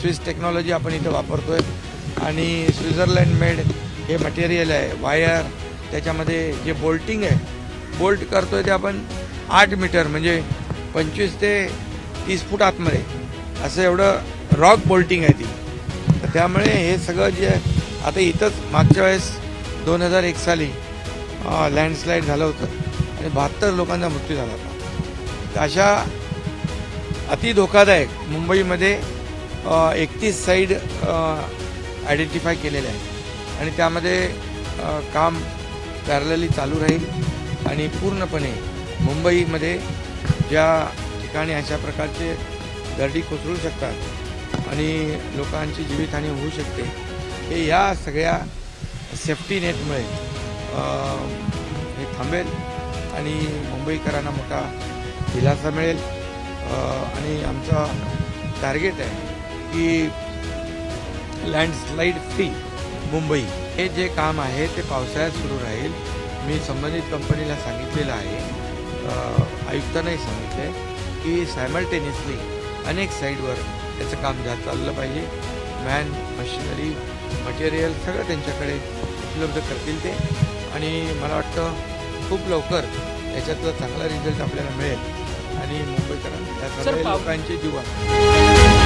Swiss technology आपण इथं वापरतोय. आणि स्वित्झर्लंड मेड हे मटेरियल आहे वायर त्याच्यामध्ये जे बोल्टिंग आहे बोल्ट करतो आहे ते आपण आठ मीटर म्हणजे पंचवीस ते तीस फूट आतमध्ये. असं एवढं रॉक बोल्टिंग आहे ती. तर त्यामुळे हे सगळं जे आता इथंच मागच्या वेळेस दोन हजार एक साली लँडस्लाईड झालं होतं आणि बहात्तर लोकांचा मृत्यू झाला होता. तर अशा अति धोकादायक मुंबईमध्ये एकतीस साईड आयडेंटिफाय केलेले आहे आणि त्यामध्ये काम पॅरलली चालू राहील. आणि पूर्णपणे मुंबईमध्ये ज्या ठिकाणी अशा प्रकारचे दर्डी कोसळू शकतात आणि लोकांची जीवितहानी होऊ शकते हे या सगळ्या सेफ्टी नेटमुळे हे थांबेल आणि मुंबईकरांना मोठा दिलासा मिळेल. आणि आमचा टार्गेट आहे की लँडस्लाईड फ्री मुंबई. हे जे काम आहे ते पावसाळ्यात सुरू राहील. मी संबंधित कंपनीला सांगितलेलं आहे. आयुक्तांनाही सांगितलं आहे की सायमल्टेनियसली अनेक साईडवर त्याचं काम जा चाललं पाहिजे. मॅन मशिनरी मटेरियल सगळं त्यांच्याकडे उपलब्ध करतील ते. आणि मला वाटतं खूप लवकर याच्यातला चांगला रिझल्ट आपल्याला मिळेल. आणि मुंबईकरांना लोकांचे जीवन